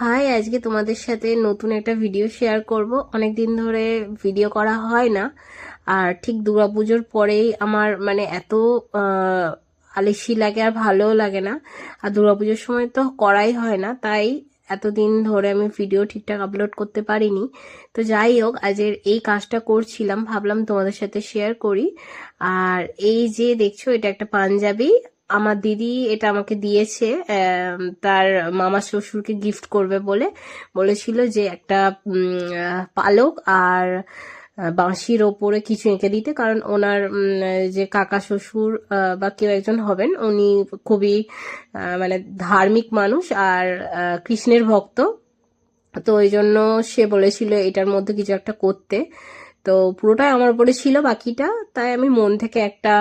High, আজকে তোমাদের সাথে নতুন একটা ভিডিও শেয়ার করব। অনেক দিন ধরে ভিডিও করা হয় না। আর ঠিক দুর্গাপুজোর পরেই আমার মানে এত আলিসি লাগে আর ভালোও লাগে না। আর দুর্গাপুজোর সময় তো করাই হয় না, তাই এতদিন ধরে আমি ভিডিও ঠিকঠাক আপলোড করতে পারিনি। তো যাই হোক আজের এই কাজটা করছিলাম, ভাবলাম তোমাদের সাথে শেয়ার করি। আর এই যে দেখছ, এটা একটা পাঞ্জাবি। আমার দিদি এটা আমাকে দিয়েছে তার মামা শ্বশুরকে গিফট করবে বলে বলেছিল যে একটা পালক আর বাঁশির ওপরে কিছু এঁকে দিতে, কারণ ওনার যে কাকা শ্বশুর বা কেউ একজন হবেন, উনি খুবই মানে ধার্মিক মানুষ আর কৃষ্ণের ভক্ত। তো ওই জন্য সে বলেছিল এটার মধ্যে কিছু একটা করতে। তো পুরোটাই আমার উপরে ছিল বাকিটা, তাই আমি মন থেকে একটা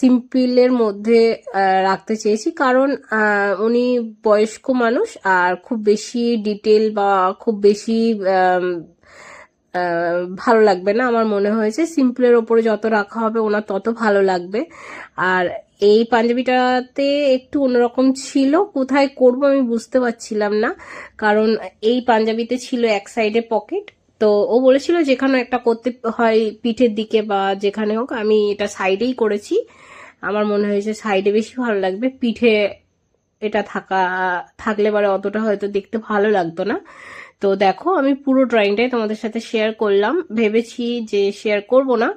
সিম্পলের মধ্যে রাখতে চেয়েছি। কারণ উনি বয়স্ক মানুষ আর খুব বেশি ডিটেল বা খুব বেশি ভালো লাগবে না। আমার মনে হয়েছে সিম্পলের ওপরে যত রাখা হবে ওনার তত ভালো লাগবে। আর এই পাঞ্জাবিটাতে একটু অন্যরকম ছিল। কোথায় করব আমি বুঝতে পারছিলাম না। কারণ এই পাঞ্জাবিতে ছিল এক সাইডে পকেট তো ও বলেছিল যেখানে একটা করতে হয় পিঠের দিকে বা যেখানে হোক, আমি এটা সাইডেই করেছি। আমার মনে হয়েছে সাইডে বেশি ভালো লাগবে। পিঠে এটা থাকা, থাকলে পরে অতটা হয়তো দেখতে ভালো লাগতো না। তো দেখো, আমি পুরো ড্রয়িংটাই তোমাদের সাথে শেয়ার করলাম। ভেবেছি যে শেয়ার করব না।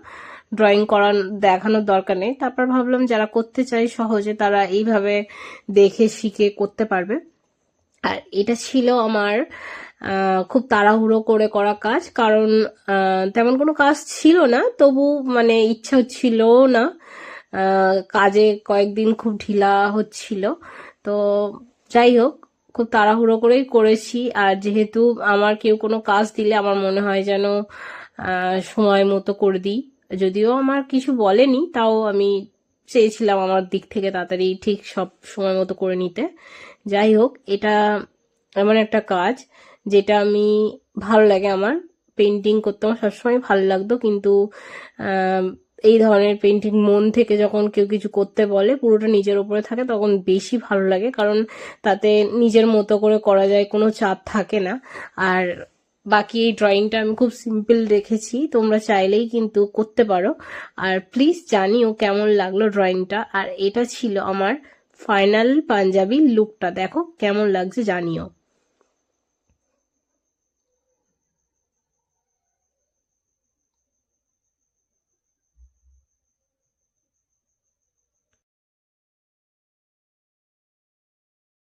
ড্রয়িং করার দেখানোর দরকার নেই। তারপর ভাবলাম যারা করতে চায় সহজে তারা এইভাবে দেখে, শিখে করতে পারবে। আর এটা ছিল আমার খুব তাড়াহুড়ো করে করা কাজ, কারণ তেমন কোনো কাজ ছিল না, তবু মানে ইচ্ছা ছিল না। কাজে কয়েকদিন খুব ঢিলা হচ্ছিল। তো যাই হোক, খুব তাড়াহুড়ো করেই করেছি। আর যেহেতু আমার কেউ কোনো কাজ দিলে আমার মনে হয় যেন সময় মতো করে দিই। যদিও আমার কিছু বলেনি, তাও আমি চেয়েছিলাম আমার দিক থেকে তাড়াতাড়ি ঠিক সব সময় মতো করে নিতে। যাই হোক, এটা এমন একটা কাজ যেটা আমি ভালো লাগে আমার। পেন্টিং করতে আমার সবসময় ভালো লাগতো, কিন্তু এই ধরনের পেন্টিং মন থেকে যখন কেউ কিছু করতে বলে, পুরোটা নিজের উপরে থাকে, তখন বেশি ভালো লাগে, কারণ তাতে নিজের মতো করে করা যায়, কোনো চাপ থাকে না। আর বাকি এই ড্রয়িংটা আমি খুব সিম্পল রেখেছি তোমরা চাইলেই কিন্তু করতে পারো। আর প্লিজ জানিও কেমন লাগল ড্রয়িংটা আর এটা ছিল আমার ফাইনাল পাঞ্জাবি লুকটা দেখো কেমন লাগছে জানিও।